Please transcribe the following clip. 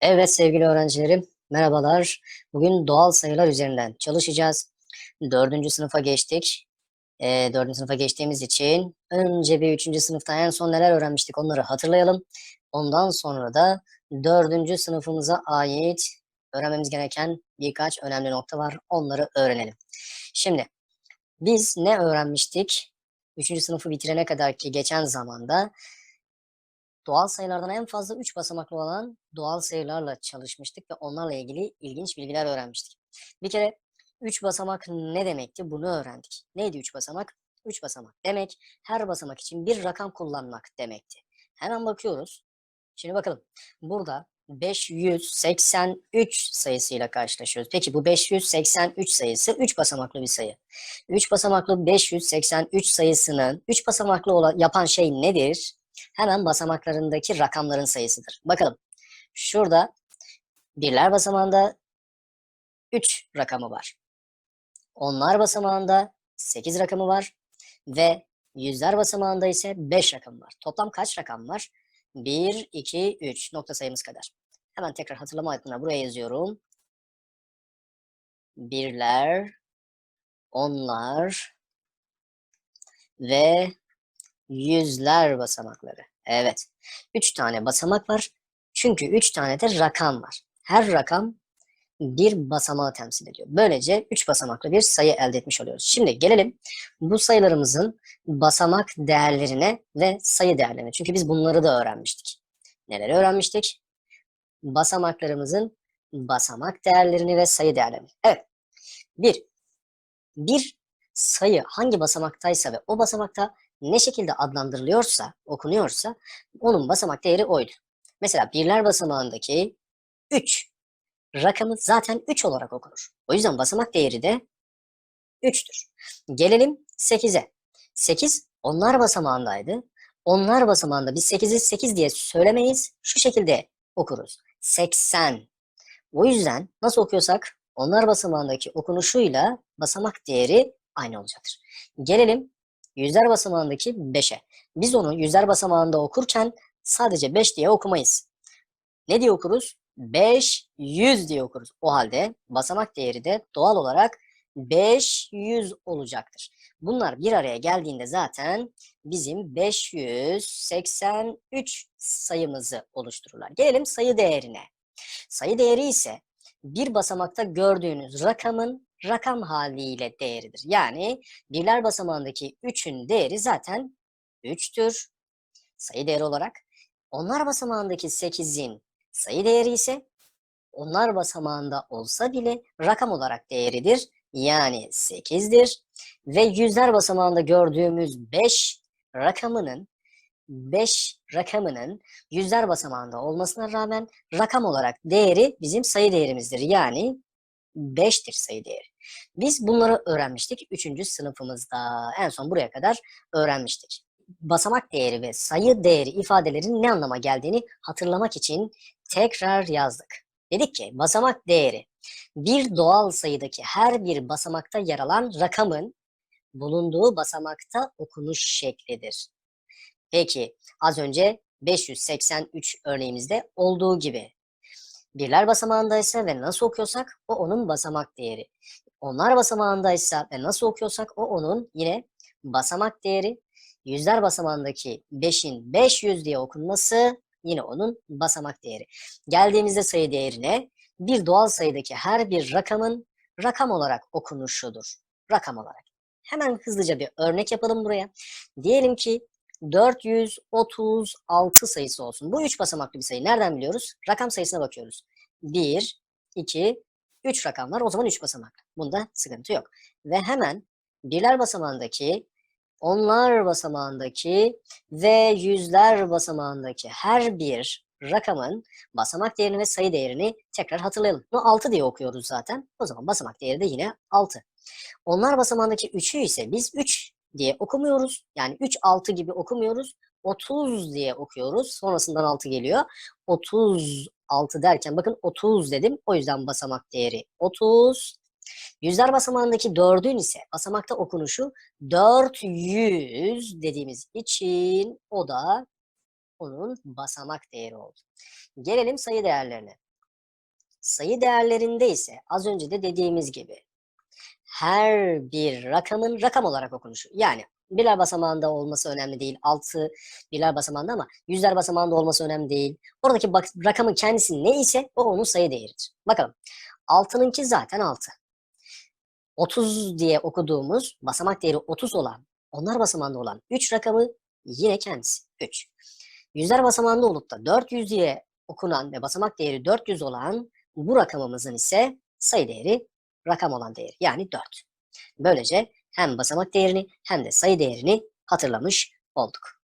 Evet sevgili öğrencilerim, merhabalar. Bugün doğal sayılar üzerinden çalışacağız. Dördüncü sınıfa geçtik. Ee, dördüncü sınıfa geçtiğimiz için önce bir üçüncü sınıfta en son neler öğrenmiştik onları hatırlayalım. Ondan sonra da dördüncü sınıfımıza ait öğrenmemiz gereken birkaç önemli nokta var. Onları öğrenelim. Şimdi biz ne öğrenmiştik? Üçüncü sınıfı bitirene kadar ki geçen zamanda Doğal sayılardan en fazla 3 basamaklı olan doğal sayılarla çalışmıştık ve onlarla ilgili ilginç bilgiler öğrenmiştik. Bir kere 3 basamak ne demekti bunu öğrendik. Neydi 3 basamak? 3 basamak demek her basamak için bir rakam kullanmak demekti. Hemen bakıyoruz. Şimdi bakalım. Burada 583 sayısıyla karşılaşıyoruz. Peki bu 583 sayısı 3 basamaklı bir sayı. 3 basamaklı 583 sayısının 3 basamaklı olan, yapan şey nedir? Hemen basamaklarındaki rakamların sayısıdır. Bakalım. Şurada birler basamağında 3 rakamı var. Onlar basamağında 8 rakamı var ve yüzler basamağında ise 5 rakamı var. Toplam kaç rakam var? 1, 2, 3 nokta sayımız kadar. Hemen tekrar hatırlama adına buraya yazıyorum. Birler, onlar ve yüzler basamakları. Evet. Üç tane basamak var. Çünkü üç tane de rakam var. Her rakam bir basamağı temsil ediyor. Böylece üç basamaklı bir sayı elde etmiş oluyoruz. Şimdi gelelim bu sayılarımızın basamak değerlerine ve sayı değerlerine. Çünkü biz bunları da öğrenmiştik. Neleri öğrenmiştik? Basamaklarımızın basamak değerlerini ve sayı değerlerini. Evet. Bir, bir sayı hangi basamaktaysa ve o basamakta ne şekilde adlandırılıyorsa, okunuyorsa onun basamak değeri oydu. Mesela birler basamağındaki 3 rakamı zaten 3 olarak okunur. O yüzden basamak değeri de 3'tür. Gelelim 8'e. 8 onlar basamağındaydı. Onlar basamağında biz 8'i 8 diye söylemeyiz. Şu şekilde okuruz. 80. O yüzden nasıl okuyorsak onlar basamağındaki okunuşuyla basamak değeri aynı olacaktır. Gelelim yüzler basamağındaki 5'e. Biz onu yüzler basamağında okurken sadece 5 diye okumayız. Ne diye okuruz? 500 diye okuruz. O halde basamak değeri de doğal olarak 500 olacaktır. Bunlar bir araya geldiğinde zaten bizim 583 sayımızı oluştururlar. Gelelim sayı değerine. Sayı değeri ise bir basamakta gördüğünüz rakamın rakam haliyle değeridir. Yani birler basamağındaki 3'ün değeri zaten 3'tür sayı değeri olarak. Onlar basamağındaki 8'in sayı değeri ise onlar basamağında olsa bile rakam olarak değeridir. Yani 8'dir. Ve yüzler basamağında gördüğümüz 5 rakamının 5 rakamının yüzler basamağında olmasına rağmen rakam olarak değeri bizim sayı değerimizdir. Yani 5'tir sayı değeri. Biz bunları öğrenmiştik 3. sınıfımızda. En son buraya kadar öğrenmiştik. Basamak değeri ve sayı değeri ifadelerin ne anlama geldiğini hatırlamak için tekrar yazdık. Dedik ki basamak değeri bir doğal sayıdaki her bir basamakta yer alan rakamın bulunduğu basamakta okunuş şeklidir. Peki az önce 583 örneğimizde olduğu gibi birler basamağındaysa ve nasıl okuyorsak o onun basamak değeri. Onlar basamağındaysa ve nasıl okuyorsak o onun yine basamak değeri. Yüzler basamağındaki 5'in 500 diye okunması yine onun basamak değeri. Geldiğimizde sayı değerine bir doğal sayıdaki her bir rakamın rakam olarak okunuşudur. Rakam olarak. Hemen hızlıca bir örnek yapalım buraya. Diyelim ki 436 sayısı olsun. Bu 3 basamaklı bir sayı. Nereden biliyoruz? Rakam sayısına bakıyoruz. 1, 2, 3 rakam var. O zaman 3 basamaklı. Bunda sıkıntı yok. Ve hemen birler basamağındaki, onlar basamağındaki ve yüzler basamağındaki her bir rakamın basamak değerini ve sayı değerini tekrar hatırlayalım. Bunu 6 diye okuyoruz zaten. O zaman basamak değeri de yine 6. Onlar basamağındaki 3'ü ise biz 3 diye okumuyoruz. Yani 3, 6 gibi okumuyoruz. 30 diye okuyoruz. Sonrasından 6 geliyor. 36 derken bakın 30 dedim. O yüzden basamak değeri 30. Yüzler basamağındaki 4'ün ise basamakta okunuşu 400 dediğimiz için o da onun basamak değeri oldu. Gelelim sayı değerlerine. sayı değerlerinde ise az önce de dediğimiz gibi her bir rakamın rakam olarak okunuşu. Yani birler basamağında olması önemli değil. 6 birler basamağında ama yüzler basamağında olması önemli değil. Oradaki bak, rakamın kendisi ne ise o onun sayı değeridir. Bakalım. 6'nınki zaten 6. 30 diye okuduğumuz basamak değeri 30 olan, onlar basamağında olan 3 rakamı yine kendisi 3. Yüzler basamağında olup da 400 diye okunan ve basamak değeri 400 olan bu rakamımızın ise sayı değeri rakam olan değeri yani 4. Böylece hem basamak değerini hem de sayı değerini hatırlamış olduk.